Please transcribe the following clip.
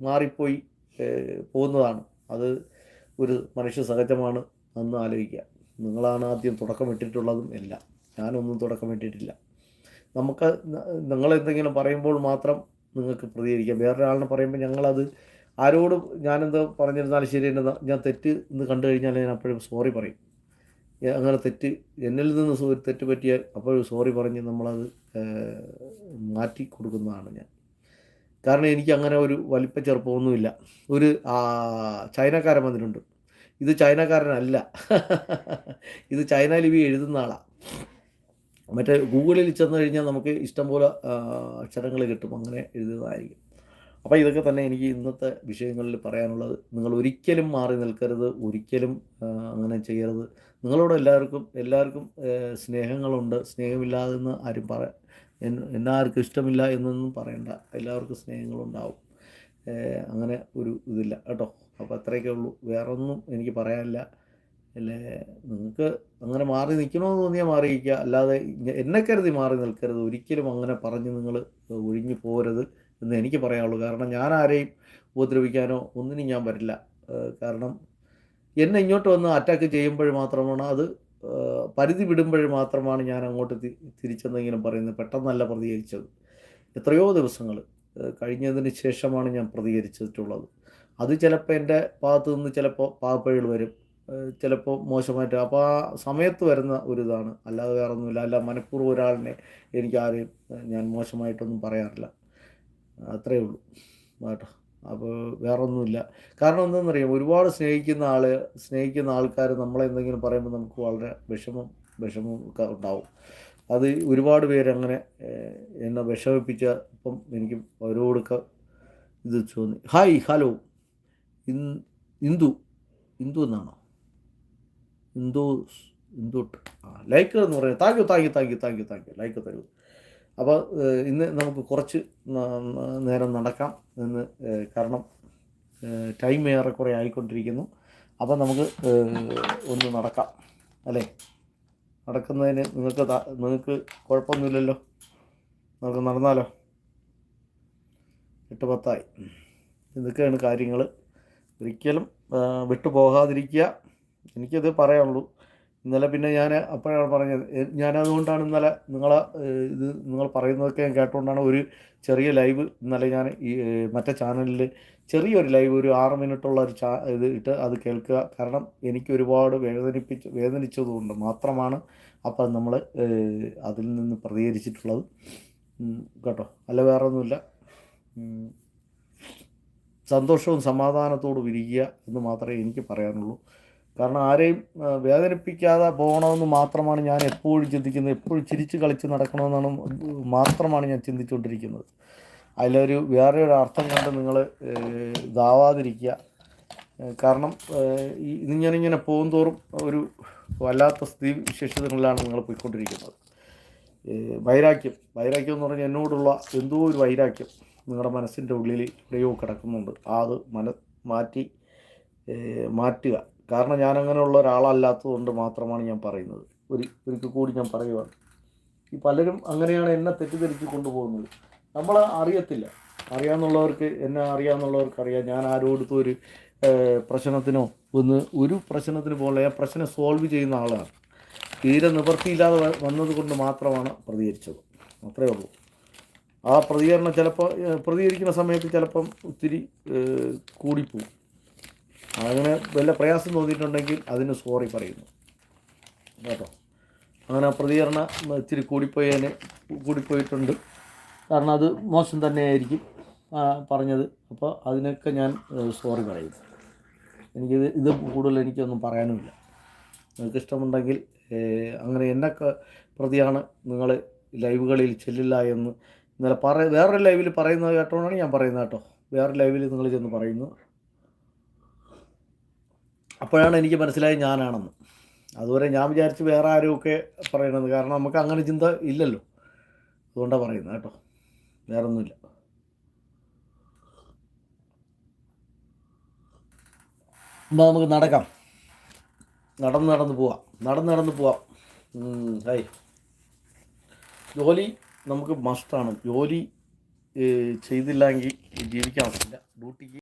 മാറിപ്പോയി പോകുന്നതാണ്. അത് ഒരു മനുഷ്യ സഹജമാണ് എന്ന് ആലോചിക്കുക. നിങ്ങളാണ് ആദ്യം തുടക്കമിട്ടിട്ടുള്ളതും എല്ലാം. ഞാനൊന്നും തുടക്കമിട്ടിട്ടില്ല. നമുക്ക് നിങ്ങൾ എന്തെങ്കിലും പറയുമ്പോൾ മാത്രം നിങ്ങൾക്ക് പ്രതികരിക്കാം. വേറൊരാളിനെ പറയുമ്പോൾ ഞങ്ങളത് ആരോട് ഞാനെന്താ പറഞ്ഞിരുന്നാലും ശരി എന്നെ ഞാൻ തെറ്റ് എന്ന് കണ്ടു കഴിഞ്ഞാൽ ഞാൻ അപ്പോഴും സോറി പറയും. അങ്ങനെ തെറ്റ് എന്നിൽ നിന്ന് തെറ്റ് പറ്റിയാൽ അപ്പോഴും സോറി പറഞ്ഞ് നമ്മളത് മാറ്റി കൊടുക്കുന്നതാണ് ഞാൻ. കാരണം എനിക്ക് അങ്ങനെ ഒരു വലിപ്പ ചെറുപ്പമൊന്നുമില്ല. ഒരു ചൈനക്കാരൻ വന്നിട്ടുണ്ട്. ഇത് ചൈനക്കാരനല്ല. ഇത് ചൈന ലിപി എഴുതുന്ന ആളാണ് മറ്റേ ഗൂഗിളിൽ ചെന്ന് കഴിഞ്ഞാൽ നമുക്ക് ഇഷ്ടംപോലെ അക്ഷരങ്ങൾ കിട്ടും. അങ്ങനെ എഴുതുന്നതായിരിക്കും. അപ്പോൾ ഇതൊക്കെ തന്നെ എനിക്ക് ഇന്നത്തെ വിഷയങ്ങളിൽ പറയാനുള്ളത്. നിങ്ങൾ ഒരിക്കലും മാറി നിൽക്കരുത്. ഒരിക്കലും അങ്ങനെ ചെയ്യരുത്. നിങ്ങളോട് എല്ലാവർക്കും എല്ലാവർക്കും സ്നേഹങ്ങളുണ്ട്. സ്നേഹമില്ലാതെന്ന് ആരും പറ എന്നാർക്കും ഇഷ്ടമില്ല എന്നൊന്നും പറയണ്ട. എല്ലാവർക്കും സ്നേഹങ്ങളുണ്ടാവും. അങ്ങനെ ഒരു ഇതില്ല കേട്ടോ. അപ്പോൾ അത്രയൊക്കെ ഉള്ളൂ. വേറൊന്നും എനിക്ക് പറയാനില്ല. അല്ലേ നിങ്ങൾക്ക് അങ്ങനെ മാറി നിൽക്കണമെന്ന് തോന്നിയാൽ മാറിയിരിക്കുക. അല്ലാതെ എന്നെ കരുതി മാറി നിൽക്കരുത്. ഒരിക്കലും അങ്ങനെ പറഞ്ഞ് നിങ്ങൾ ഒഴിഞ്ഞു പോരുത് എന്ന് എനിക്ക് പറയാനുള്ളൂ. കാരണം ഞാൻ ആരെയും ഉപദ്രവിക്കാനോ ഒന്നിനും ഞാൻ വരില്ല. കാരണം എന്നെ ഇങ്ങോട്ട് വന്ന് അറ്റാക്ക് ചെയ്യുമ്പോൾ മാത്രമാണ് അത് പരിധി വിടുമ്പോൾ മാത്രമാണ് ഞാൻ അങ്ങോട്ട് തിരിച്ചെന്നെങ്കിലും പറയുന്നത് പെട്ടെന്നല്ല പ്രതികരിച്ചത്. എത്രയോ ദിവസങ്ങൾ കഴിഞ്ഞതിന് ശേഷമാണ് ഞാൻ പ്രതികരിച്ചിട്ടുള്ളത്. അത് ചിലപ്പോൾ എന്റെ ഭാഗത്ത് നിന്ന് ചിലപ്പോൾ പാവപ്പഴികൾ വരും. ചിലപ്പോൾ മോശമായിട്ട്. അപ്പോൾ ആ സമയത്ത് വരുന്ന ഒരു ഇതാണ്. അല്ലാതെ വേറെ ഒന്നുമില്ല അല്ല മനഃപൂർവം ഒരാളിനെ എനിക്ക് ആരെയും ഞാൻ മോശമായിട്ടൊന്നും പറയാറില്ല. അത്രയേ ഉള്ളൂ. കേട്ടോ അപ്പോൾ വേറെ ഒന്നുമില്ല കാരണം എന്താണെന്നറിയാം ഒരുപാട് സ്നേഹിക്കുന്ന ആൾ സ്നേഹിക്കുന്ന ആൾക്കാർ നമ്മളെ എന്തെങ്കിലും പറയുമ്പോൾ നമുക്ക് വളരെ വിഷമം വിഷമം ഉണ്ടാവും. അത് ഒരുപാട് പേര് അങ്ങനെ എന്നെ വിഷമിപ്പിച്ച ഇപ്പം എനിക്ക് അവരോടൊക്കെ ഇത് തോന്നി. Hi hello. ഇന്ദു. ഇന്ദു എന്നാണോ? ഇന്ദു ഇന്ദുട്ട്. ആ ലൈക്ക് എന്ന് പറയുന്നത്. Thank you thank you thank you thank you thank you. Like തരൂ. അപ്പോൾ ഇന്ന് നമുക്ക് കുറച്ച് നേരം നടക്കാം. എന്ന് കാരണം ടൈം ഏറെക്കുറെ ആയിക്കൊണ്ടിരിക്കുന്നു. അപ്പോൾ നമുക്ക് ഒന്ന് നടക്കാം. അല്ലേ? നടക്കുന്നതിന് നിങ്ങൾക്ക് നിങ്ങൾക്ക് കുഴപ്പമൊന്നുമില്ലല്ലോ? നമുക്ക് നടന്നാലോ? എട്ട് പത്തായി. ഇതൊക്കെയാണ് കാര്യങ്ങൾ ഒരിക്കലും വിട്ടുപോകാതിരിക്കുക. എനിക്കത് പറയാനുള്ളൂ. ഇന്നലെ പിന്നെ ഞാൻ അപ്പോഴാണ് പറഞ്ഞത്. ഞാനതുകൊണ്ടാണ് ഇന്നലെ നിങ്ങളെ ഇത് നിങ്ങൾ പറയുന്നതൊക്കെ ഞാൻ കേട്ടുകൊണ്ടാണ് ഒരു ചെറിയ ലൈവ് ഇന്നലെ ഞാൻ ഈ മറ്റേ ചാനലിൽ ചെറിയൊരു ലൈവ് ഒരു ആറ് മിനിറ്റുള്ള ഒരു ചാ ഇത് ഇട്ട് അത് കേൾക്കുക. കാരണം എനിക്ക് ഒരുപാട് വേദനിപ്പിച്ച് വേദനിച്ചതുകൊണ്ട് മാത്രമാണ് അപ്പം നമ്മൾ അതിൽ നിന്ന് പ്രതികരിച്ചിട്ടുള്ളത്. കേട്ടോ. അല്ല വേറെ ഒന്നുമില്ല സന്തോഷവും സമാധാനത്തോടും ഇരിക്കുക എന്ന് മാത്രമേ എനിക്ക് പറയാനുള്ളൂ. കാരണം ആരെയും വേദനിപ്പിക്കാതെ പോകണമെന്ന് മാത്രമാണ് ഞാൻ എപ്പോഴും ചിന്തിക്കുന്നത്. എപ്പോഴും ചിരിച്ച് കളിച്ച് നടക്കണമെന്നാണ് മാത്രമാണ് ഞാൻ ചിന്തിച്ചുകൊണ്ടിരിക്കുന്നത്. അതിലൊരു വേറെ ഒരു അർത്ഥം കണ്ട് നിങ്ങൾ ഇതാവാതിരിക്കുക. കാരണം ഈ ഇത് ഞാനിങ്ങനെ പോകും തോറും ഒരു വല്ലാത്ത സ്ഥിതി വിശേഷതകളിലാണ് നിങ്ങൾ പോയിക്കൊണ്ടിരിക്കുന്നത്. വൈരാഗ്യം. വൈരാഗ്യം എന്ന് പറഞ്ഞാൽ എന്നോടുള്ള എന്തോ ഒരു വൈരാഗ്യം നിങ്ങളുടെ മനസ്സിന്റെ ഉള്ളിൽ എവിടെയോ കിടക്കുന്നുണ്ട്. അത് മന മാറ്റി മാറ്റുക. കാരണം ഞാൻ അങ്ങനെയുള്ള ഒരാളല്ലാത്തത് കൊണ്ട് മാത്രമാണ് ഞാൻ പറയുന്നത്. ഒരു ഒരിക്കൽ കൂടി ഞാൻ പറയുവാണ്. ഈ പലരും അങ്ങനെയാണ് എന്നെ തെറ്റിദ്ധരിച്ച് കൊണ്ടുപോകുന്നത്. നമ്മൾ അറിയത്തില്ല. അറിയാമെന്നുള്ളവർക്ക് എന്നെ അറിയാമെന്നുള്ളവർക്ക് അറിയാം. ഞാൻ ആരോടുത്തും ഒരു പ്രശ്നത്തിനോ ഒന്ന് ഒരു പ്രശ്നത്തിന് പോലെ ഞാൻ പ്രശ്നം സോൾവ് ചെയ്യുന്ന ആളാണ്. തീരെ നിവൃത്തിയില്ലാതെ വന്നത് കൊണ്ട് മാത്രമാണ് പ്രതികരിച്ചത്. അത്രയേ ഉള്ളൂ. ആ പ്രതികരണം ചിലപ്പോൾ പ്രതികരിക്കുന്ന സമയത്ത് ചിലപ്പം ഒത്തിരി കൂടിപ്പോവും. അങ്ങനെ വല്ല പ്രയാസം തോന്നിയിട്ടുണ്ടെങ്കിൽ അതിന് സോറി പറയുന്നു. കേട്ടോ? അങ്ങനെ പ്രതികരണം ഇച്ചിരി കൂടിപ്പോയതിന് കൂടിപ്പോയിട്ടുണ്ട്. കാരണം അത് മോശം തന്നെയായിരിക്കും പറഞ്ഞത്. അപ്പോൾ അതിനൊക്കെ ഞാൻ സോറി പറയുന്നു. എനിക്കിത് ഇത് കൂടുതൽ എനിക്കൊന്നും പറയാനുമില്ല. നിങ്ങൾക്ക് ഇഷ്ടമുണ്ടെങ്കിൽ അങ്ങനെ എന്നൊക്കെ പ്രതിയാണ് നിങ്ങൾ ലൈവുകളിൽ ചെല്ലില്ല എന്ന് ഇന്നലെ പറ വേറൊരു ലൈവിൽ പറയുന്നത് കേട്ടോണ്ടാണ് ഞാൻ പറയുന്നത് കേട്ടോ. വേറൊരു ലൈവിൽ നിങ്ങൾ ചെന്ന് പറയുന്നു. അപ്പോഴാണ് എനിക്ക് മനസ്സിലായി ഞാനാണെന്ന്. അതുവരെ ഞാൻ വിചാരിച്ച് വേറെ ആരുമൊക്കെ പറയണത്. കാരണം നമുക്ക് അങ്ങനെ ചിന്ത ഇല്ലല്ലോ. അതുകൊണ്ടാണ് പറയുന്നത് കേട്ടോ. വേറെ ഒന്നുമില്ല എന്നാൽ നമുക്ക് നടക്കാം. നടന്ന് നടന്ന് പോവാം. നടന്ന് നടന്ന് പോവാം. ഹൈ ജോലി നമുക്ക് മസ്റ്റാണ് ജോലി ചെയ്തില്ലെങ്കിൽ ജീവിക്കാൻ പറ്റില്ല. ഡ്യൂട്ടിക്ക്